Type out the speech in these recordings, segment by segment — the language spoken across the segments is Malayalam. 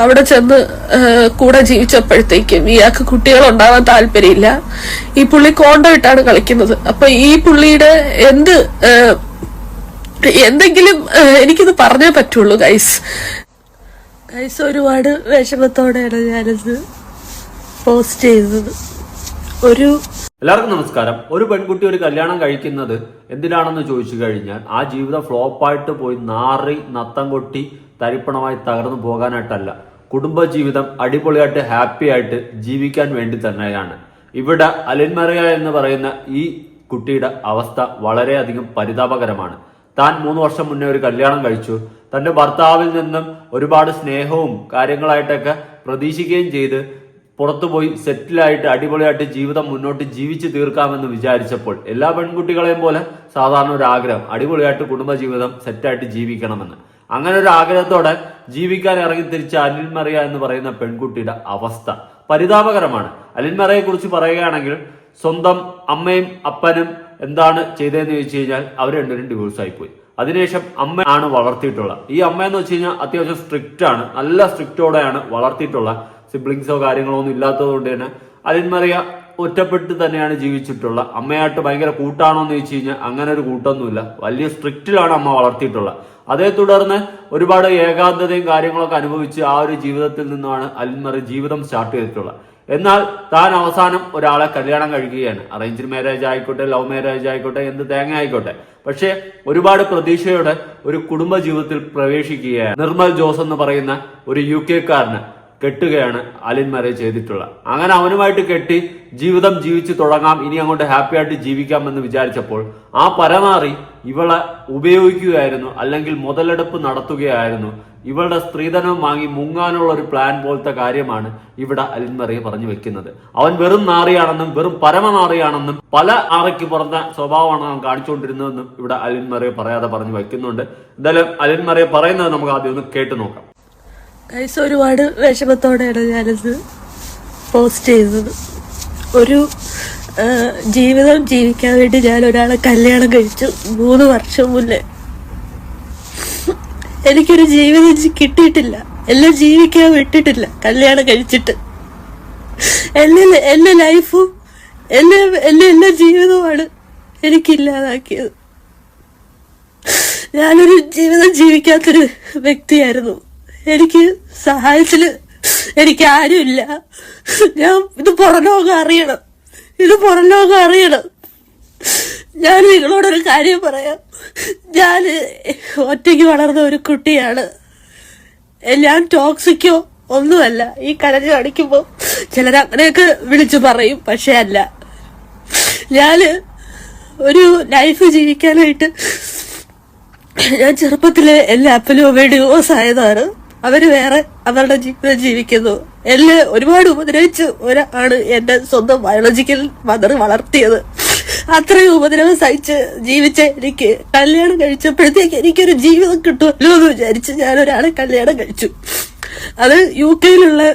അവിടെ ചെന്ന് കൂടെ ജീവിച്ചപ്പോഴത്തേക്കും ഇയാൾക്ക് കുട്ടികൾ ഉണ്ടാവാൻ താല്പര്യമില്ല. ഈ പുള്ളി കോണ്ടോ ഇട്ടാണ് കളിക്കുന്നത്. അപ്പൊ ഈ പുള്ളിയുടെ എന്ത് എന്തെങ്കിലും എനിക്കിത് പറഞ്ഞേ പറ്റുള്ളൂ ഗൈസ് ഗൈസ് ഒരുപാട് വിഷമത്തോടെയാണ് ഞാനിത് പോസ്റ്റ് ചെയ്തത് ഒരു എല്ലാവർക്കും നമസ്കാരം. ഒരു പെൺകുട്ടി ഒരു കല്യാണം കഴിക്കുന്നത് എന്തിനാണെന്ന് ചോദിച്ചു കഴിഞ്ഞാൽ ആ ജീവിതം ഫ്ലോപ്പായിട്ട് പോയി നാറി നത്തം കൊട്ടി തരിപ്പണമായി തകർന്നു പോകാനായിട്ടല്ല. കുടുംബജീവിതം അടിപൊളിയായിട്ട് ഹാപ്പി ആയിട്ട് ജീവിക്കാൻ വേണ്ടി തന്നെയാണ്. ഇവിടെ അലിൻമറിയ എന്ന് പറയുന്ന ഈ കുട്ടിയുടെ അവസ്ഥ വളരെയധികം പരിതാപകരമാണ്. താൻ മൂന്ന് വർഷം മുന്നേ ഒരു കല്യാണം കഴിച്ചു. തന്റെ ഭർത്താവിൽ നിന്നും ഒരുപാട് സ്നേഹവും കാര്യങ്ങളായിട്ടൊക്കെ പ്രതീക്ഷിക്കുകയും ചെയ്ത് പുറത്തുപോയി സെറ്റിലായിട്ട് അടിപൊളിയായിട്ട് ജീവിതം മുന്നോട്ട് ജീവിച്ചു തീർക്കാമെന്ന് വിചാരിച്ചപ്പോൾ എല്ലാ പെൺകുട്ടികളെയും പോലെ സാധാരണ ഒരു ആഗ്രഹം അടിപൊളിയായിട്ട് കുടുംബജീവിതം സെറ്റായിട്ട് ജീവിക്കണമെന്ന്. അങ്ങനെ ഒരു ആഗ്രഹത്തോടെ ജീവിക്കാൻ ഇറങ്ങി തിരിച്ച അനിൽമറിയ എന്ന് പറയുന്ന പെൺകുട്ടിയുടെ അവസ്ഥ പരിതാപകരമാണ്. അനിൽമറയെ കുറിച്ച് പറയുകയാണെങ്കിൽ സ്വന്തം അമ്മയും അപ്പനും എന്താണ് ചെയ്തതെന്ന് ചോദിച്ചു കഴിഞ്ഞാൽ അവർ രണ്ടുപേരും ഡിവോഴ്സ് ആയിപ്പോയി. അതിനുശേഷം അമ്മ ആണ് വളർത്തിയിട്ടുള്ള. ഈ അമ്മ എന്ന് വെച്ച് കഴിഞ്ഞാൽ അത്യാവശ്യം സ്ട്രിക്റ്റ് ആണ്. നല്ല സ്ട്രിക്റ്റോടെയാണ് വളർത്തിയിട്ടുള്ള. സിബ്ലിങ്സോ കാര്യങ്ങളോ ഒന്നും ഇല്ലാത്തത് കൊണ്ട് തന്നെ അലിൻമറിയ ഒറ്റപ്പെട്ട് തന്നെയാണ് ജീവിച്ചിട്ടുള്ള അമ്മയായിട്ട് ഭയങ്കര കൂട്ടാണോ എന്ന് ചോദിച്ചു കഴിഞ്ഞാൽ അങ്ങനെ ഒരു കൂട്ടൊന്നുമില്ല. വലിയ സ്ട്രിക്റ്റിലാണ് അമ്മ വളർത്തിയിട്ടുള്ളത്. അതേ തുടർന്ന് ഒരുപാട് ഏകാന്തതയും കാര്യങ്ങളൊക്കെ അനുഭവിച്ച് ആ ഒരു ജീവിതത്തിൽ നിന്നാണ് അൽമറി ജീവിതം സ്റ്റാർട്ട് ചെയ്തിട്ടുള്ളത്. എന്നാൽ താൻ അവസാനം ഒരാളെ കല്യാണം കഴിക്കുകയാണ്. അറേഞ്ച് മാരേജ് ആയിക്കോട്ടെ ലവ് മാരേജ് ആയിക്കോട്ടെ എന്ത് തേങ്ങ ആയിക്കോട്ടെ. പക്ഷേ ഒരുപാട് പ്രതീക്ഷയോടെ ഒരു കുടുംബ ജീവിതത്തിൽ പ്രവേശിക്കുകയാണ്. നിർമ്മൽ ജോസ് എന്ന് പറയുന്ന ഒരു യു കെക്കാരന് കെട്ടുകയാണ് അലിൻ മാരേജ് ചെയ്തിട്ടുള്ളത്. അങ്ങനെ അവനുമായിട്ട് കെട്ടി ജീവിതം ജീവിച്ചു തുടങ്ങാം ഇനി അങ്ങോട്ട് ഹാപ്പി ആയിട്ട് ജീവിക്കാം എന്ന് വിചാരിച്ചപ്പോൾ ആ പരമാറി ഇവളെ ഉപയോഗിക്കുകയായിരുന്നു അല്ലെങ്കിൽ മുതലെടുപ്പ് നടത്തുകയായിരുന്നു. ഇവളുടെ സ്ത്രീധനം വാങ്ങി മുങ്ങാനുള്ള ഒരു പ്ലാൻ പോലത്തെ കാര്യമാണ് ഇവിടെ അലിൻമറിയെ പറഞ്ഞു വെക്കുന്നത്. അവൻ വെറും നാറിയാണെന്നും വെറും പരമനാറിയാണെന്നും പല ആറയ്ക്ക് പുറത്ത സ്വഭാവമാണ് അവൻ കാണിച്ചുകൊണ്ടിരുന്നതെന്നും ഇവിടെ അലിൻമറിയെ പറയാതെ പറഞ്ഞു വെക്കുന്നുണ്ട്. എന്തായാലും അലിൻമറിയെ പറയുന്നത് നമുക്ക് ആദ്യം ഒന്ന് കേട്ടു നോക്കാം. ഗൈസ് ഒരുപാട് വിഷമത്തോടെയാണ് ഞാനത് പോസ്റ്റ് ചെയ്തത്. ഒരു ജീവിതം ജീവിക്കാൻ വേണ്ടി ഞാൻ ഒരാളെ കല്യാണം കഴിച്ചു മൂന്ന് വർഷം മുന്നേ. എനിക്കൊരു ജീവിതം കിട്ടിയിട്ടില്ല. എല്ലാം ജീവിക്കാൻ വിട്ടിട്ടില്ല കല്യാണം കഴിച്ചിട്ട്. എന്നെ എന്റെ ലൈഫും എന്നെ എന്റെ എല്ലാ ജീവിതവുമാണ് എനിക്കില്ലാതാക്കിയത് ഞാനൊരു ജീവിതം ജീവിക്കാത്തൊരു വ്യക്തിയായിരുന്നു. എനിക്ക് സഹായത്തിൽ എനിക്ക് ആരുമില്ല. ഞാൻ ഇത് പുറം ലോകം അറിയണം. ഇത് പുറം ലോകം അറിയണം. ഞാൻ നിങ്ങളോടൊരു കാര്യം പറയാം. ഞാൻ ഒറ്റയ്ക്ക് വളർന്ന ഒരു കുട്ടിയാണ്. എല്ലാം ടോക്സിക്കോ ഒന്നുമല്ല. ഈ കരഞ്ഞു കാണിക്കുമ്പോൾ ചിലർ അങ്ങനെയൊക്കെ വിളിച്ചു പറയും പക്ഷെ അല്ല. ഞാൻ ഒരു ലൈഫ് ജീവിക്കാനായിട്ട് ഞാൻ ചെറുപ്പത്തിലെ എല്ലാ അപ്പനും അമ്മയും ഡിവോഴ്സ് ആയതാണ്. അവർ വേറെ അവരുടെ ജീവിതം ജീവിക്കുന്നു. എന്നെ ഒരുപാട് ഉപദ്രവിച്ച് ഒരാണ് എന്റെ സ്വന്തം ബയോളജിക്കൽ മദർ വളർത്തിയത്. അത്രയും ഉപദ്രവം സഹിച്ച് ജീവിച്ച എനിക്ക് കല്യാണം കഴിച്ചപ്പോഴത്തേക്ക് എനിക്കൊരു ജീവിതം കിട്ടുമല്ലോ എന്ന് വിചാരിച്ച് ഞാൻ ഒരാളെ കല്യാണം കഴിച്ചു. അത് യു കെയിലുള്ള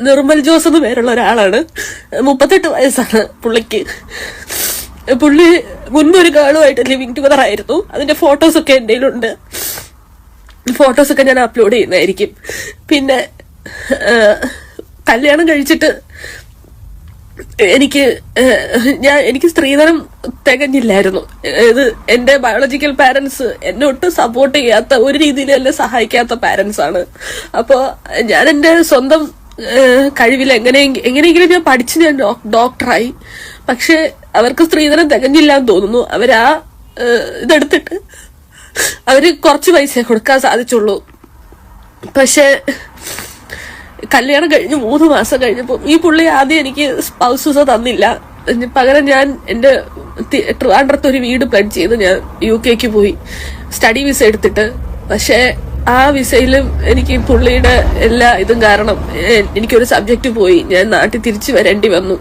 നിർമ്മൽ ജോസ് എന്ന് പേരുള്ള ഒരാളാണ്. മുപ്പത്തെട്ട് വയസ്സാണ് പുള്ളിക്ക്. പുള്ളി മുൻപ് ഒരു ഗേളുമായിട്ട് ലിവിങ് ടുഗദർ ആയിരുന്നു. അതിന്റെ ഫോട്ടോസ് ഒക്കെ എന്റെ കയ്യിലുണ്ട്. ഫോട്ടോസ് ഒക്കെ ഞാൻ അപ്ലോഡ് ചെയ്യുന്നതായിരിക്കും. പിന്നെ കല്യാണം കഴിച്ചിട്ട് എനിക്ക് ഞാൻ എനിക്ക് സ്ത്രീധനം തികഞ്ഞില്ലായിരുന്നു. ഇത് എന്റെ ബയോളജിക്കൽ പാരന്റ്സ് എന്നെ ഒട്ടും സപ്പോർട്ട് ചെയ്യാത്ത ഒരു രീതിയിലും എന്നെ സഹായിക്കാത്ത പാരന്റ്സ് ആണ്. അപ്പോ ഞാൻ എന്റെ സ്വന്തം കഴിവിൽ എങ്ങനെ എങ്ങനെയെങ്കിലും ഞാൻ പഠിച്ചു ഞാൻ ഡോക്ടറായി പക്ഷെ അവർക്ക് സ്ത്രീധനം തികഞ്ഞില്ല എന്ന് തോന്നുന്നു. അവരാ ആ ഇതെടുത്തിട്ട് അവർ കുറച്ച് പൈസ കൊടുക്കാൻ സാധിച്ചുള്ളൂ. പക്ഷെ കല്യാണം കഴിഞ്ഞ് മൂന്ന് മാസം കഴിഞ്ഞപ്പോൾ ഈ പുള്ളി ആദ്യം എനിക്ക് സ്പൗസ് വിസ തന്നില്ല. പകരം ഞാൻ എന്റെ തി- ട്രിവാൻഡ്രത്ത് ഒരു വീട് പ്ലഡ് ചെയ്ത് ഞാൻ യു കെക്ക് പോയി സ്റ്റഡി വിസ എടുത്തിട്ട്. പക്ഷേ ആ വിസയിലും എനിക്ക് പുള്ളിയുടെ എല്ലാ ഇതും കാരണം എനിക്കൊരു സബ്ജക്റ്റ് പോയി. ഞാൻ നാട്ടിൽ തിരിച്ചു വരേണ്ടി വന്നു.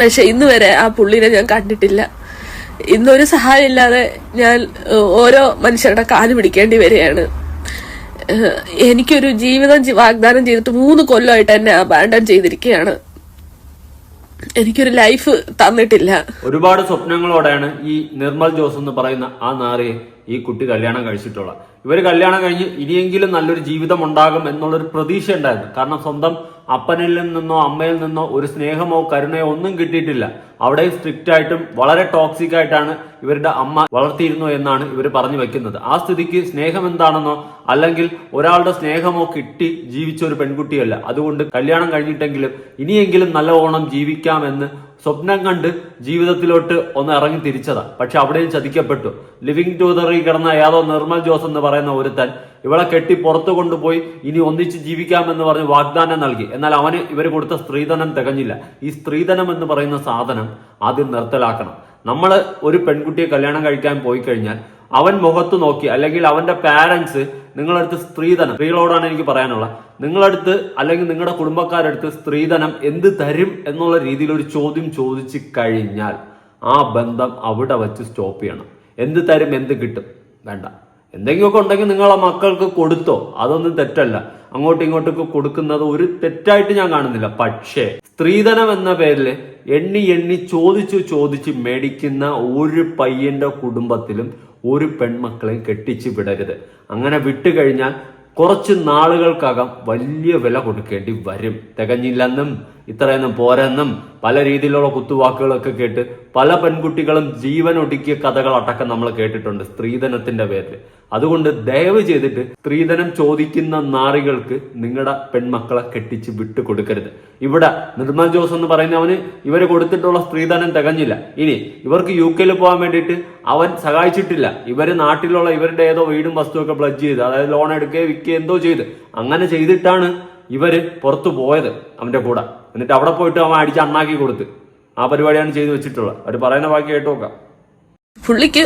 പക്ഷെ ഇന്ന് വരെ ആ പുള്ളിനെ ഞാൻ കണ്ടിട്ടില്ല. ഇന്നൊരു സഹായമില്ലാതെ ഞാൻ ഓരോ മനുഷ്യരുടെ കാൽ പിടിക്കേണ്ടി വരികയാണ്. എനിക്കൊരു ജീവിതം വാഗ്ദാനം ചെയ്തിട്ട് മൂന്ന് കൊല്ലമായിട്ട് എന്നെ അബാൻഡൻ ചെയ്തിരിക്കുകയാണ്. എനിക്കൊരു ലൈഫ് തന്നിട്ടില്ല. ഒരുപാട് സ്വപ്നങ്ങളോടെയാണ് ഈ നിർമ്മൽ ജോസ് എന്ന് പറയുന്ന ആ നാറിയെ ഈ കുട്ടി കല്യാണം കഴിച്ചിട്ടുള്ള ഇവർ കല്യാണം കഴിഞ്ഞ് ഇനിയെങ്കിലും നല്ലൊരു ജീവിതം ഉണ്ടാകും എന്നുള്ളൊരു പ്രതീക്ഷ ഉണ്ടായിരുന്നു കാരണം സ്വന്തം അപ്പനിൽ നിന്നോ അമ്മയിൽ നിന്നോ ഒരു സ്നേഹമോ കരുണയോ ഒന്നും കിട്ടിയിട്ടില്ല. അവിടെ സ്ട്രിക്റ്റ് ആയിട്ടും വളരെ ടോക്സിക് ആയിട്ടാണ് ഇവരുടെ അമ്മ വളർത്തിയിരുന്നു എന്നാണ് ഇവർ പറഞ്ഞു വെക്കുന്നത്. ആ സ്ഥിതിക്ക് സ്നേഹം എന്താണെന്നോ അല്ലെങ്കിൽ ഒരാളുടെ സ്നേഹമോ കിട്ടി ജീവിച്ച ഒരു പെൺകുട്ടിയല്ല. അതുകൊണ്ട് കല്യാണം കഴിഞ്ഞിട്ടെങ്കിലും ഇനിയെങ്കിലും നല്ല ഓണം ജീവിക്കാമെന്ന് സ്വപ്നം കണ്ട് ജീവിതത്തിലോട്ട് ഒന്ന് ഇറങ്ങി തിരിച്ചതാ. പക്ഷെ അവിടെയും ചതിക്കപ്പെട്ടു. ലിവിങ് ടൂതറിൽ കിടന്ന യാദോ നിർമ്മൽ ജോസ് എന്ന് പറയുന്ന ഒരുത്തൻ ഇവളെ കെട്ടി പുറത്തു കൊണ്ടുപോയി ഇനി ഒന്നിച്ച് ജീവിക്കാമെന്ന് പറഞ്ഞ് വാഗ്ദാനം നൽകി. എന്നാൽ അവന് ഇവർ കൊടുത്ത സ്ത്രീധനം തികഞ്ഞില്ല. ഈ സ്ത്രീധനം എന്ന് പറയുന്ന സാധനം ആദ്യം നിർത്തലാക്കണം. നമ്മൾ ഒരു പെൺകുട്ടിയെ കല്യാണം കഴിക്കാൻ പോയി കഴിഞ്ഞാൽ അവൻ മുഖത്ത് നോക്കി അല്ലെങ്കിൽ അവന്റെ പാരന്റ്സ് നിങ്ങളടുത്ത് സ്ത്രീധനം സ്ത്രീകളോടാണ് എനിക്ക് പറയാനുള്ളത്. നിങ്ങളടുത്ത് അല്ലെങ്കിൽ നിങ്ങളുടെ കുടുംബക്കാരടുത്ത് സ്ത്രീധനം എന്ത് തരും എന്നുള്ള രീതിയിൽ ഒരു ചോദ്യം ചോദിച്ചു കഴിഞ്ഞാൽ ആ ബന്ധം അവിടെ വച്ച് സ്റ്റോപ്പ് ചെയ്യണം. എന്ത് തരും എന്ത് കിട്ടും? വേണ്ട. എന്തെങ്കിലുമൊക്കെ ഉണ്ടെങ്കിൽ നിങ്ങൾ ആ മക്കൾക്ക് കൊടുത്തോ? അതൊന്നും തെറ്റല്ല. അങ്ങോട്ടും ഇങ്ങോട്ടൊക്കെ കൊടുക്കുന്നത് ഒരു തെറ്റായിട്ട് ഞാൻ കാണുന്നില്ല. പക്ഷേ സ്ത്രീധനം എന്ന പേരിൽ എണ്ണി എണ്ണി ചോദിച്ചു ചോദിച്ച് മേടിക്കുന്ന ഒരു പയ്യന്റെ കുടുംബത്തിലും ഒരു പെൺമക്കളെയും കെട്ടിച്ച് വിടരുത്. അങ്ങനെ വിട്ടു കഴിഞ്ഞാൽ കുറച്ച് നാളുകൾക്കകം വലിയ വില കൊടുക്കേണ്ടി വരും. തികഞ്ഞില്ലെന്നും ഇത്രയൊന്നും പോരെന്നും പല രീതിയിലുള്ള കുത്തുവാക്കുകളൊക്കെ കേട്ട് പല പെൺകുട്ടികളും ജീവനൊടുക്കിയ കഥകൾ അടക്കം നമ്മൾ കേട്ടിട്ടുണ്ട്. സ്ത്രീധനത്തിന്റെ പേരിൽ. അതുകൊണ്ട് ദയവ് ചെയ്തിട്ട് സ്ത്രീധനം ചോദിക്കുന്ന നാറികൾക്ക് നിങ്ങളുടെ പെൺമക്കളെ കെട്ടിച്ച് വിട്ടു കൊടുക്കരുത് ഇവിടെ നിർമ്മൽ ജോസ് എന്ന് പറയുന്നവന് ഇവർ കൊടുത്തിട്ടുള്ള സ്ത്രീധനം തികഞ്ഞില്ല. ഇനി ഇവർക്ക് യു കെയിൽ പോകാൻ വേണ്ടിയിട്ട് അവൻ സഹായിച്ചിട്ടില്ല. ഇവർ നാട്ടിലുള്ള ഇവരുടെ ഏതോ വീടും വസ്തുവൊക്കെ പ്ലജ് ചെയ്ത് അതായത് ലോൺ എടുക്കുകയോ വിൽക്കുകയോ എന്തോ ചെയ്ത്. അങ്ങനെ ചെയ്തിട്ടാണ് ഇവർ പുറത്തു പോയത് അവന്റെ കൂടെ. എന്നിട്ട് അവിടെ പോയിട്ട് അവൻ അടിച്ച് അണ്ണാക്കി കൊടുത്ത്. ആ പരിപാടിയാണ് ചെയ്തു വെച്ചിട്ടുള്ളത്. അവർ പറയുന്ന ബാക്കി കേട്ടു നോക്കാം. പുള്ളിക്ക്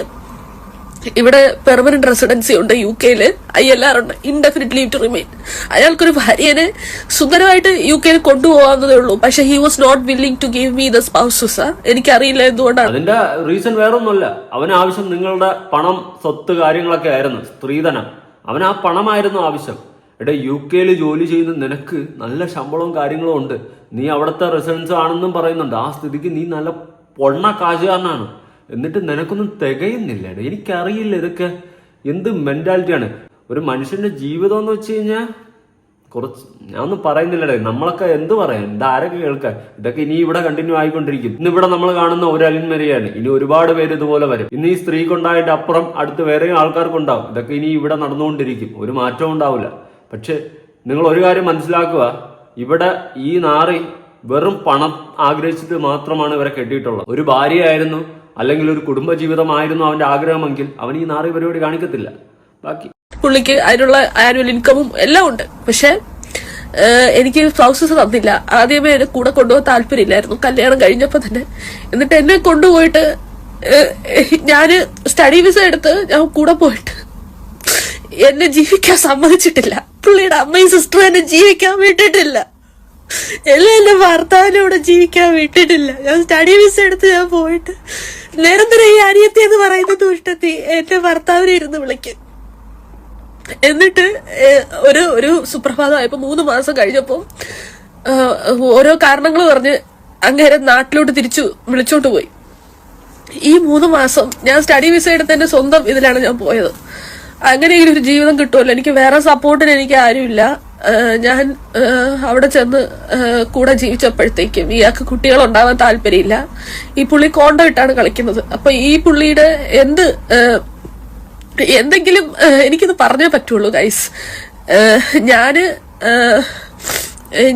ഇവിടെ പെർമനന്റ് റെസിഡൻസി ഉണ്ട് യു കെയിൽ ഐ എൽ ആർ ഉണ്ട്. ഇൻഡെഫിനിറ്റ് ലീവ് ടു റിമെയിൻ അയാൾക്കൊരു ഭാര്യനെ സുന്ദരമായിട്ട് യു കെയിൽ കൊണ്ടുപോകാവുന്നതേ ഉള്ളൂ. പക്ഷെ he was not willing to give me the spouses എനിക്കറിയില്ല എന്തുകൊണ്ടാണ്. അതിന്റെ റീസൺ വേറൊന്നുമല്ല. അവന് ആവശ്യം നിങ്ങളുടെ പണം സ്വത്ത് കാര്യങ്ങളൊക്കെ ആയിരുന്നു. സ്ത്രീധനം. അവൻ ആ പണമായിരുന്നു ആവശ്യം. എടാ യു കെയിൽ ജോലി ചെയ്യുന്ന നിനക്ക് നല്ല ശമ്പളവും കാര്യങ്ങളും ഉണ്ട്. നീ അവിടുത്തെ റെസിഡൻസ് ആണെന്നും പറയുന്നുണ്ട്. ആ സ്ഥിതിക്ക് നീ നല്ല പൊണ്ണ കാശുകാരനാണ്. എന്നിട്ട് നിനക്കൊന്നും തികയുന്നില്ല എനിക്കറിയില്ല ഇതൊക്കെ എന്ത് മെന്റാലിറ്റിയാണ് ഒരു മനുഷ്യന്റെ ജീവിതം എന്ന് വെച്ച് കഴിഞ്ഞാൽ കുറച്ച് ഞാൻ ഒന്നും പറയുന്നില്ലടേ നമ്മളൊക്കെ എന്ത് പറയാൻ? എന്താ ആരൊക്കെ കേൾക്കാൻ ഇതൊക്കെ ഇനി ഇവിടെ കണ്ടിന്യൂ ആയിക്കൊണ്ടിരിക്കും. ഇന്ന് ഇവിടെ നമ്മൾ കാണുന്ന ഒരു അലിൻമരിയാണ് ഇനി ഒരുപാട് പേര് ഇതുപോലെ വരും. ഇന്ന് ഈ സ്ത്രീക്കുണ്ടായിട്ട് അപ്പുറം അടുത്ത് വേറെയും ആൾക്കാർക്കുണ്ടാവും ഇതൊക്കെ ഇനി ഇവിടെ നടന്നുകൊണ്ടിരിക്കും. ഒരു മാറ്റവും ഉണ്ടാവില്ല. പക്ഷെ നിങ്ങൾ ഒരു കാര്യം മനസ്സിലാക്കുക. ഇവിടെ ഈ നാറി വെറും പണം ആഗ്രഹിച്ചിട്ട് മാത്രമാണ് ഇവരെ കെട്ടിയിട്ടുള്ളത്. ഒരു ഭാര്യയായിരുന്നു. അല്ലെങ്കിൽ ഒരു കുടുംബജീവിതമായിരുന്നു അവന്റെ ആഗ്രഹമെങ്കിൽ അവൻ ഈ നാറി പരിപാടി കാണിക്കത്തില്ല. ബാക്കി പുള്ളിക്ക് അതിനുള്ള ആനുവൽ ഇൻകമും എല്ലാം ഉണ്ട്. പക്ഷെ എനിക്ക് സ്പൗസസ് തന്നില്ല. ആദ്യമേ എന്നെ കൂടെ കൊണ്ടുപോകാൻ താല്പര്യമില്ലായിരുന്നു. കല്യാണം കഴിഞ്ഞപ്പോ തന്നെ. എന്നിട്ട് എന്നെ കൊണ്ടുപോയിട്ട് ഞാൻ സ്റ്റഡി വിസ എടുത്ത് ഞാൻ കൂടെ പോയിട്ട് എന്നെ ജീവിക്കാൻ സമ്മതിച്ചിട്ടില്ല. പുള്ളിയുടെ അമ്മയും സിസ്റ്ററും എന്നെ ജീവിക്കാൻ വിട്ടിട്ടില്ല. എല്ലാം എന്റെ ഭർത്താവിനൂടെ ജീവിക്കാൻ വിട്ടിട്ടില്ല. ഞാൻ സ്റ്റഡി വിസ എടുത്ത് ഞാൻ പോയിട്ട് നിരന്തരം ഈ അനിയത്തി എന്ന് പറയുന്ന ദുഷ്ടത്തി എന്റെ ഭർത്താവിനെ ഇരുന്ന് വിളിക്കും. എന്നിട്ട് ഒരു ഒരു സുപ്രഭാതമായപ്പോ മൂന്ന് മാസം കഴിഞ്ഞപ്പോ ഓരോ കാരണങ്ങൾ പറഞ്ഞ് അങ്ങേരെ നാട്ടിലോട്ട് തിരിച്ചു വിളിച്ചോണ്ട് പോയി. ഈ മൂന്ന് മാസം ഞാൻ സ്റ്റഡി വിസ എടുത്തതിന്റെ സ്വന്തം ഇതിലാണ് ഞാൻ പോയത്. അങ്ങനെയെങ്കിലും ഒരു ജീവിതം കിട്ടുമല്ലോ. എനിക്ക് വേറെ സപ്പോർട്ടിന് എനിക്ക് ആരുമില്ല. ഞാൻ അവിടെ ചെന്ന് കൂടെ ജീവിച്ചപ്പോഴത്തേക്കും ഇയാൾക്ക് കുട്ടികൾ ഉണ്ടാവാൻ താല്പര്യമില്ല. ഈ പുള്ളി കോണ്ടം ഇട്ടാണ് കളിക്കുന്നത്. അപ്പൊ ഈ പുള്ളിയുടെ എന്ത് എന്തെങ്കിലും എനിക്കിത് പറഞ്ഞേ പറ്റുള്ളൂ ഗൈസ് ഞാൻ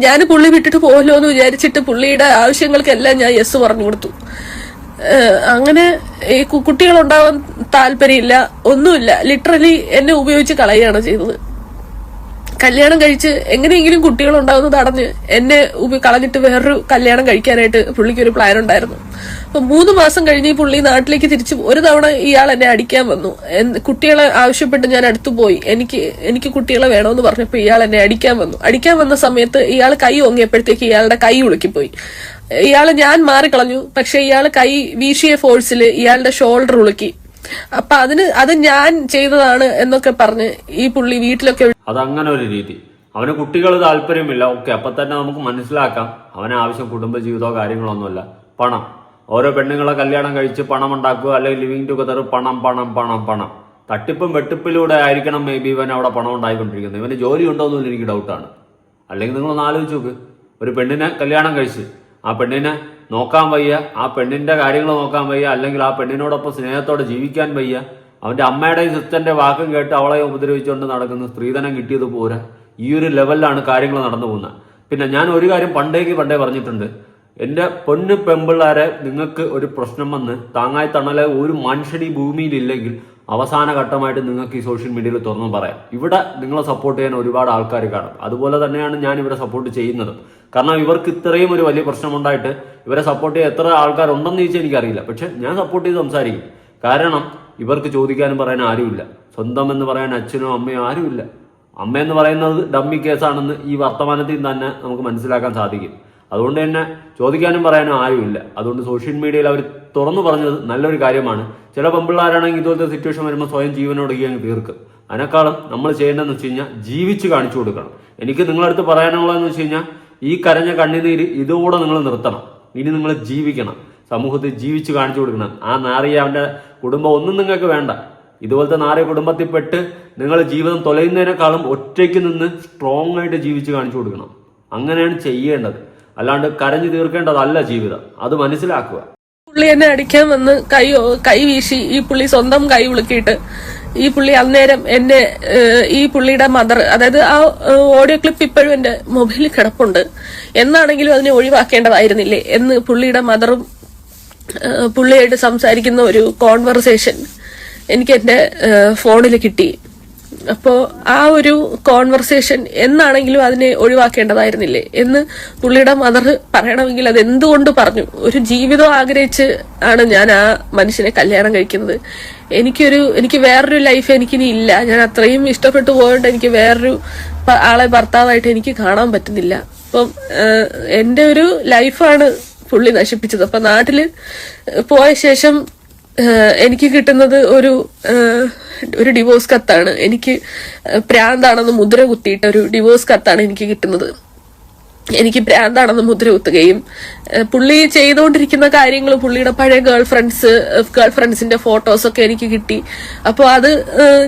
ഞാൻ പുള്ളി വിട്ടിട്ട് പോകലോ എന്ന് വിചാരിച്ചിട്ട് പുള്ളിയുടെ ആവശ്യങ്ങൾക്കെല്ലാം ഞാൻ യെസ് പറഞ്ഞു കൊടുത്തു. അങ്ങനെ ഈ കുട്ടികളുണ്ടാവാൻ താല്പര്യമില്ല ഒന്നുമില്ല. ലിറ്ററലി എന്നെ ഉപയോഗിച്ച് കളയുകയാണ് ചെയ്തത്. കല്യാണം കഴിച്ച് എങ്ങനെയെങ്കിലും കുട്ടികൾ ഉണ്ടാവുന്നത് തടഞ്ഞ് എന്നെ കളഞ്ഞിട്ട് വേറൊരു കല്യാണം കഴിക്കാനായിട്ട് പുള്ളിക്ക് ഒരു പ്ലാൻ ഉണ്ടായിരുന്നു. അപ്പൊ മൂന്ന് മാസം കഴിഞ്ഞ് ഈ പുള്ളി നാട്ടിലേക്ക് തിരിച്ചു ഒരു തവണ ഇയാൾ എന്നെ അടിക്കാൻ വന്നു. കുട്ടികളെ ആവശ്യപ്പെട്ട് ഞാൻ അടുത്തു പോയി. എനിക്ക് എനിക്ക് കുട്ടികളെ വേണമെന്ന് പറഞ്ഞപ്പോ ഇയാൾ എന്നെ അടിക്കാൻ വന്നു. അടിക്കാൻ വന്ന സമയത്ത് ഇയാൾ കൈ ഓങ്ങിയപ്പോഴത്തേക്ക് ഇയാളുടെ കൈ ഉളുക്കിപ്പോയി. ഇയാൾ ഞാൻ മാറിക്കളഞ്ഞു. പക്ഷെ ഇയാൾ കൈ വീശിയ ഫോഴ്സിൽ ഇയാളുടെ ഷോൾഡർ ഉളുക്കി. അപ്പൊ അതിന് അത് ഞാൻ ചെയ്തതാണ് എന്നൊക്കെ പറഞ്ഞ് ഈ പുള്ളി വീട്ടിലൊക്കെ അത് അങ്ങനെ ഒരു രീതി. അവന് കുട്ടികൾ താല്പര്യമില്ല. ഓക്കെ അപ്പൊ തന്നെ നമുക്ക് മനസ്സിലാക്കാം. അവന് ആവശ്യം കുടുംബജീവിതമോ കാര്യങ്ങളൊന്നുമല്ല പണം. ഓരോ പെണ്ണുങ്ങളെ കല്യാണം കഴിച്ച് പണം ഉണ്ടാക്കുക അല്ലെങ്കിൽ ലിവിങ് ടുഗദർ പണം പണം പണം പണം. തട്ടിപ്പും വെട്ടിപ്പിലൂടെ ആയിരിക്കണം മേ ബി ഇവൻ അവിടെ പണം ഉണ്ടായിക്കൊണ്ടിരിക്കുന്നത്. ഇവന് ജോലി ഉണ്ടോ എന്നുള്ള എനിക്ക് ഡൗട്ടാണ് അല്ലെങ്കിൽ നിങ്ങളൊന്ന് ആലോചിച്ച് നോക്ക്. ഒരു പെണ്ണിനെ കല്യാണം കഴിച്ച് ആ പെണ്ണിനെ നോക്കാൻ വയ്യ. ആ പെണ്ണിന്റെ കാര്യങ്ങൾ നോക്കാൻ വയ്യ. അല്ലെങ്കിൽ ആ പെണ്ണിനോടൊപ്പം സ്നേഹത്തോടെ ജീവിക്കാൻ വയ്യ. അവന്റെ അമ്മയുടെയും സിസ്റ്റന്റെ വാക്കും കേട്ട് അവളെ ഉപദ്രവിച്ചുകൊണ്ട് നടക്കുന്ന സ്ത്രീധനം കിട്ടിയത് പോരാ. ഈ ഒരു ലെവലിലാണ് കാര്യങ്ങൾ നടന്നു പോകുന്നത്. പിന്നെ ഞാൻ ഒരു കാര്യം പണ്ടേക്ക് പണ്ടേ പറഞ്ഞിട്ടുണ്ട്. എന്റെ പൊന്ന് പെമ്പിള്ളാരെ നിങ്ങൾക്ക് ഒരു പ്രശ്നം വന്ന് താങ്ങായി തണലെ ഒരു മനുഷ്യൻ ഈ ഭൂമിയിൽ ഇല്ലെങ്കിൽ അവസാന ഘട്ടമായിട്ട് നിങ്ങൾക്ക് ഈ സോഷ്യൽ മീഡിയയിൽ തുറന്നു പറയാം. ഇവിടെ നിങ്ങളെ സപ്പോർട്ട് ചെയ്യാൻ ഒരുപാട് ആൾക്കാർ കാണും. അതുപോലെ തന്നെയാണ് ഞാൻ ഇവിടെ സപ്പോർട്ട് ചെയ്യുന്നത്. കാരണം ഇവർക്ക് ഇത്രയും ഒരു വലിയ പ്രശ്നമുണ്ടായിട്ട് ഇവരെ സപ്പോർട്ട് ചെയ്യാൻ എത്ര ആൾക്കാരുണ്ടെന്ന് ചോദിച്ചാൽ എനിക്കറിയില്ല. പക്ഷെ ഞാൻ സപ്പോർട്ട് ചെയ്ത് സംസാരിക്കും. കാരണം ഇവർക്ക് ചോദിക്കാനും പറയാൻ ആരുമില്ല. സ്വന്തം എന്ന് പറയാൻ അച്ഛനോ അമ്മയോ ആരുമില്ല. അമ്മയെന്ന് പറയുന്നത് ഡമ്മി കേസാണെന്ന് ഈ വർത്തമാനത്തിൽ തന്നെ നമുക്ക് മനസ്സിലാക്കാൻ സാധിക്കും. അതുകൊണ്ട് തന്നെ ചോദിക്കാനും പറയാനും ആരുമില്ല. അതുകൊണ്ട് സോഷ്യൽ മീഡിയയിൽ അവർ തുറന്നു പറഞ്ഞത് നല്ലൊരു കാര്യമാണ്. ചില പെമ്പിള്ളാരാണെങ്കിൽ ഇതുപോലത്തെ സിറ്റുവേഷൻ വരുമ്പോൾ സ്വയം ജീവനോടുകി അങ്ങ് തീർക്കും അതിനേക്കാളും നമ്മൾ ചെയ്യേണ്ടതെന്ന് വെച്ച് കഴിഞ്ഞാൽ ജീവിച്ച് കാണിച്ചു കൊടുക്കണം. എനിക്ക് നിങ്ങളടുത്ത് പറയാനുള്ളതെന്ന് വെച്ച് കഴിഞ്ഞാൽ ഈ കരഞ്ഞ കണ്ണുനീര് ഇതുകൂടെ നിങ്ങൾ നിർത്തണം. ഇനി നിങ്ങൾ ജീവിക്കണം. സമൂഹത്തിൽ ജീവിച്ച് കാണിച്ചു കൊടുക്കണം. ആ നാറിയ അവന്റെ കുടുംബം ഒന്നും നിങ്ങൾക്ക് വേണ്ട. ഇതുപോലത്തെ നാറിയ കുടുംബത്തിൽപ്പെട്ട് നിങ്ങൾ ജീവിതം തൊലയുന്നതിനേക്കാളും ഒറ്റയ്ക്ക് നിന്ന് സ്ട്രോങ് ആയിട്ട് ജീവിച്ച് കാണിച്ചു കൊടുക്കണം. അങ്ങനെയാണ് ചെയ്യേണ്ടത്. അല്ലാണ്ട് കരഞ്ഞു തീർക്കേണ്ടതല്ല ജീവിതം. അത് മനസ്സിലാക്കുക. പുള്ളി എന്നെ അടിക്കാൻ വന്ന് കൈ കൈ വീശി ഈ പുള്ളി സ്വന്തം കൈ ഉളുക്കിയിട്ട് ഈ പുള്ളി അന്നേരം എന്നെ ഈ പുള്ളിയുടെ മദർ അതായത് ആ ഓഡിയോ ക്ലിപ്പ് ഇപ്പോഴും എന്റെ മൊബൈലിൽ കിടപ്പുണ്ട്. എന്നാണെങ്കിലും അതിനെ ഒഴിവാക്കേണ്ടതായിരുന്നില്ലേ എന്ന് പുള്ളിയുടെ മദറും പുള്ളിയായിട്ട് സംസാരിക്കുന്ന ഒരു കോൺവെർസേഷൻ എനിക്ക് എന്റെ ഫോണിൽ കിട്ടി. അപ്പോ ആ ഒരു കോൺവെർസേഷൻ എന്നാണെങ്കിലും അതിനെ ഒഴിവാക്കേണ്ടതായിരുന്നില്ലേ? എന്ന് പുള്ളിയുടെ മദർ പറയണമെങ്കിൽ അത് എന്തുകൊണ്ട് പറഞ്ഞു? ഒരു ജീവിതം ആഗ്രഹിച്ച് ആണ് ഞാൻ ആ മനുഷ്യനെ കല്യാണം കഴിക്കുന്നത്. എനിക്കൊരു എനിക്ക് വേറൊരു ലൈഫ് എനിക്കിനി ഇല്ല. ഞാൻ അത്രയും ഇഷ്ടപ്പെട്ടു പോയോണ്ട് എനിക്ക് വേറൊരു ആളെ ഭർത്താവായിട്ട് എനിക്ക് കാണാൻ പറ്റുന്നില്ല. അപ്പം എന്റെ ഒരു ലൈഫാണ് പുള്ളി നശിപ്പിച്ചത്. അപ്പൊ നാട്ടിൽ പോയ ശേഷം എനിക്ക് കിട്ടുന്നത് ഒരു ഒരു ഡിവോഴ്സ് കത്താണ്. എനിക്ക് പ്രാന്താണെന്ന് മുദ്ര കുത്തിയിട്ട ഒരു ഡിവോഴ്സ് കത്താണ് എനിക്ക് കിട്ടുന്നത്. എനിക്ക് ഭ്രാന്താണെന്ന് മുദ്ര കുത്തുകയും പുള്ളി ചെയ്തുകൊണ്ടിരിക്കുന്ന കാര്യങ്ങൾ പുള്ളിയുടെ പഴയ ഗേൾ ഫ്രണ്ട്സ് ഗേൾ ഫ്രണ്ട്സിന്റെ ഫോട്ടോസൊക്കെ എനിക്ക് കിട്ടി. അപ്പോൾ അത്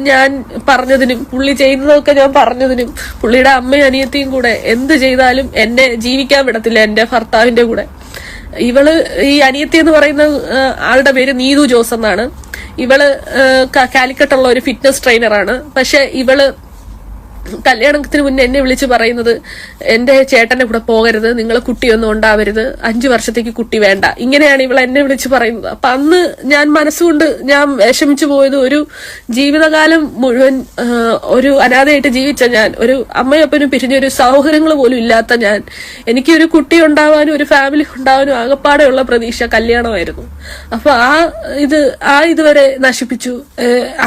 ഞാൻ പറഞ്ഞതിനും പുള്ളി ചെയ്യുന്നതൊക്കെ ഞാൻ പറഞ്ഞതിനും പുള്ളിയുടെ അമ്മയും അനിയത്തിയും കൂടെ എന്ത് ചെയ്താലും എന്നെ ജീവിക്കാൻ വിടത്തില്ല എന്റെ ഭർത്താവിന്റെ കൂടെ. ഇവൾ ഈ അനിയത്തി എന്ന് പറയുന്ന ആളുടെ പേര് നീതു ജോസ് എന്നാണ്. ഇവൾ കാലിക്കട്ടുള്ള ഒരു ഫിറ്റ്നസ് ട്രെയിനറാണ് പക്ഷെ ഇവൾ കല്യാണത്തിന് മുന്നേ എന്നെ വിളിച്ച് പറയുന്നത് എന്റെ ചേട്ടന്റെ കൂടെ പോകരുത് നിങ്ങൾ കുട്ടിയൊന്നും ഉണ്ടാവരുത് അഞ്ചു വർഷത്തേക്ക് കുട്ടി വേണ്ട. ഇങ്ങനെയാണ് ഇവൾ എന്നെ വിളിച്ച് പറയുന്നത്. അപ്പൊ അന്ന് ഞാൻ മനസ്സുകൊണ്ട് ഞാൻ വിഷമിച്ചു പോയത് ഒരു ജീവിതകാലം മുഴുവൻ ഒരു അനാഥയായിട്ട് ജീവിച്ച ഞാൻ ഒരു അമ്മയപ്പനും പിരിഞ്ഞ ഒരു സൗഹൃദങ്ങൾ പോലും ഇല്ലാത്ത ഞാൻ. എനിക്ക് ഒരു കുട്ടി ഉണ്ടാവാനും ഒരു ഫാമിലി ഉണ്ടാവാനും ആകപ്പാടെയുള്ള പ്രതീക്ഷ കല്യാണമായിരുന്നു. അപ്പൊ ആ ഇത് ആ ഇതുവരെ നശിപ്പിച്ചു.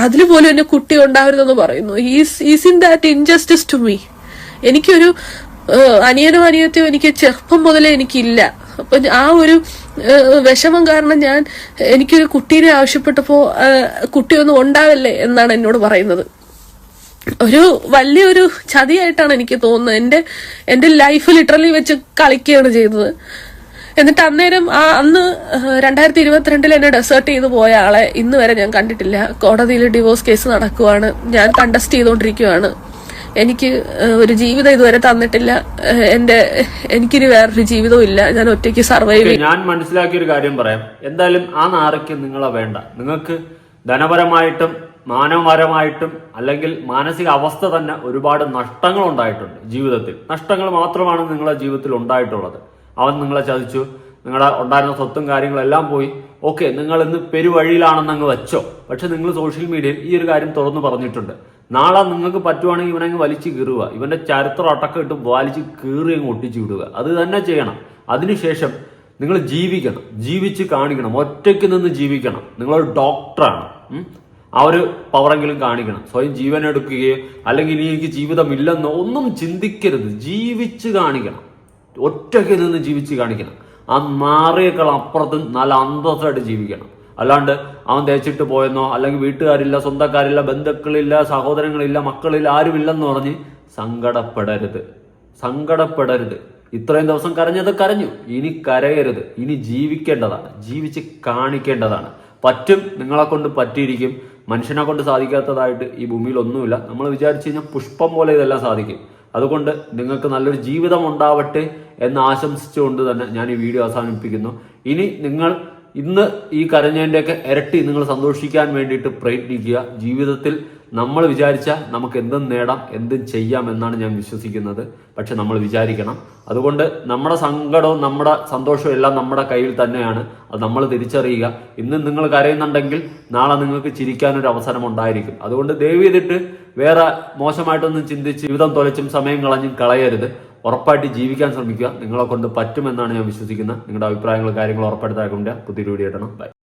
അതിൽ പോലും എന്നെ കുട്ടി ഉണ്ടാവരുതെന്ന് പറയുന്നു. Is in that injustice to me എനിക്കൊരു അനിയനോ അനിയത്തിയോ എനിക്ക് ചെറുപ്പം മുതലേ എനിക്കില്ല. അപ്പൊ ആ ഒരു വിഷമം കാരണം ഞാൻ എനിക്കൊരു കുട്ടീനെ ആവശ്യപ്പെട്ടപ്പോ കുട്ടിയൊന്നും ഉണ്ടാവല്ലേ എന്നാണ് എന്നോട് പറയുന്നത്. ഒരു വലിയൊരു ചതിയായിട്ടാണ് എനിക്ക് തോന്നുന്നത്. എന്റെ എന്റെ ലൈഫ് ലിറ്ററലി വെച്ച് കളിക്കുകയാണ് ചെയ്തത്. എന്നിട്ട് അന്നേരം ആ അന്ന് രണ്ടായിരത്തി ഇരുപത്തിരണ്ടിൽ എന്നെ ഡെസേർട്ട് ചെയ്തു പോയ ആളെ ഇന്ന് വരെ ഞാൻ കണ്ടിട്ടില്ല. കോടതിയിൽ ഡിവോഴ്സ് കേസ് നടക്കുവാണ്. ഞാൻ കണ്ടസ്റ്റ് ചെയ്തുകൊണ്ടിരിക്കുവാണ് എനിക്ക് ഒരു ജീവിതം ഇതുവരെ തന്നിട്ടില്ല. എന്റെ എനിക്കിനി വേറൊരു ജീവിതവും ഇല്ല. ഞാൻ ഒറ്റയ്ക്ക് സർവൈവ് ഞാൻ മനസ്സിലാക്കിയ ഒരു കാര്യം പറയാം. എന്തായാലും ആ നാറയ്ക്ക് നിങ്ങളെ വേണ്ട. നിങ്ങൾക്ക് ധനപരമായിട്ടും മാനവപരമായിട്ടും അല്ലെങ്കിൽ മാനസിക അവസ്ഥ തന്നെ ഒരുപാട് നഷ്ടങ്ങൾ ഉണ്ടായിട്ടുണ്ട് ജീവിതത്തിൽ. നഷ്ടങ്ങൾ മാത്രമാണ് നിങ്ങളുടെ ജീവിതത്തിൽ ഉണ്ടായിട്ടുള്ളത്. അവൻ നിങ്ങളെ ചതിച്ചു. നിങ്ങളുടെ ഉണ്ടായിരുന്ന സ്വത്തും കാര്യങ്ങളെല്ലാം പോയി. ഓക്കെ നിങ്ങൾ ഇന്ന് പെരുവഴിയിലാണെന്ന് അങ്ങ് വെച്ചോ. പക്ഷെ നിങ്ങൾ സോഷ്യൽ മീഡിയയിൽ ഈ ഒരു കാര്യം തുറന്നു പറഞ്ഞിട്ടുണ്ട്. നാളെ നിങ്ങൾക്ക് പറ്റുവാണെങ്കിൽ ഇവനങ്ങ് വലിച്ചു കീറുക. ഇവന്റെ ചരിത്രം അടക്കം ഇട്ട് വലിച്ചു കീറി അങ്ങ് ഒട്ടിച്ചു വിടുക. അത് തന്നെ ചെയ്യണം. അതിനുശേഷം നിങ്ങൾ ജീവിക്കണം. ജീവിച്ച് കാണിക്കണം. ഒറ്റയ്ക്ക് നിന്ന് ജീവിക്കണം. നിങ്ങളൊരു ഡോക്ടറാണ്. ആ ഒരു പവറെങ്കിലും കാണിക്കണം. സ്വയം ജീവൻ എടുക്കുകയോ അല്ലെങ്കിൽ ഇനി എനിക്ക് ജീവിതമില്ലെന്നോ ഒന്നും ചിന്തിക്കരുത്. ജീവിച്ച് കാണിക്കണം. ഒറ്റയ്ക്ക് നിന്ന് ജീവിച്ച് കാണിക്കണം. ആ നാറിയേക്കാൾ അപ്പുറത്ത് നല്ല അന്തസ്സായിട്ട് ജീവിക്കണം. അല്ലാണ്ട് അവൻ തേച്ചിട്ട് പോയെന്നോ അല്ലെങ്കിൽ വീട്ടുകാരില്ല സ്വന്തക്കാരില്ല ബന്ധുക്കളില്ല സഹോദരങ്ങളില്ല മക്കളില്ല ആരുമില്ലെന്ന് പറഞ്ഞ് സങ്കടപ്പെടരുത്. സങ്കടപ്പെടരുത്. ഇത്രയും ദിവസം കരഞ്ഞത് കരഞ്ഞു. ഇനി കരയരുത്. ഇനി ജീവിക്കേണ്ടതാണ്. ജീവിച്ച് കാണിക്കേണ്ടതാണ്. പറ്റും നിങ്ങളെ കൊണ്ട് പറ്റിയിരിക്കും. മനുഷ്യനെ കൊണ്ട് സാധിക്കാത്തതായിട്ട് ഈ ഭൂമിയിൽ ഒന്നുമില്ല. നമ്മൾ വിചാരിച്ചു കഴിഞ്ഞാൽ പുഷ്പം പോലെ ഇതെല്ലാം സാധിക്കും. അതുകൊണ്ട് നിങ്ങൾക്ക് നല്ലൊരു ജീവിതം ഉണ്ടാവട്ടെ എന്ന് ആശംസിച്ചുകൊണ്ട് തന്നെ ഞാൻ ഈ വീഡിയോ അവസാനിപ്പിക്കുന്നു. ഇനി നിങ്ങൾ ഇന്ന് ഈ കരഞ്ഞതിന്റെയൊക്കെ ഇരട്ടി നിങ്ങൾ സന്തോഷിക്കാൻ വേണ്ടിയിട്ട് പ്രയത്നിക്കുക. ജീവിതത്തിൽ നമ്മൾ വിചാരിച്ചാൽ നമുക്ക് എന്തും നേടാം എന്തും ചെയ്യാം എന്നാണ് ഞാൻ വിശ്വസിക്കുന്നത്. പക്ഷെ നമ്മൾ വിചാരിക്കണം. അതുകൊണ്ട് നമ്മുടെ സങ്കടവും നമ്മുടെ സന്തോഷവും എല്ലാം നമ്മുടെ കയ്യിൽ തന്നെയാണ്. അത് നമ്മൾ തിരിച്ചറിയുക. ഇന്ന് നിങ്ങൾ കരയുന്നുണ്ടെങ്കിൽ നാളെ നിങ്ങൾക്ക് ചിരിക്കാനൊരു അവസരം ഉണ്ടായിരിക്കും. അതുകൊണ്ട് ദയവ് ചെയ്തിട്ട് വേറെ മോശമായിട്ടൊന്നും ചിന്തിച്ച് ജീവിതം തൊലച്ചും സമയം കളഞ്ഞും കളയരുത്. ഉറപ്പായിട്ട് ജീവിക്കാൻ ശ്രമിക്കുക. നിങ്ങളെ കൊണ്ട് പറ്റുമെന്നാണ് ഞാൻ വിശ്വസിക്കുന്നത്. നിങ്ങളുടെ അഭിപ്രായങ്ങൾ കാര്യങ്ങൾ താഴെ പുതിയൊരു വീഡിയോ ഇടണം ബൈ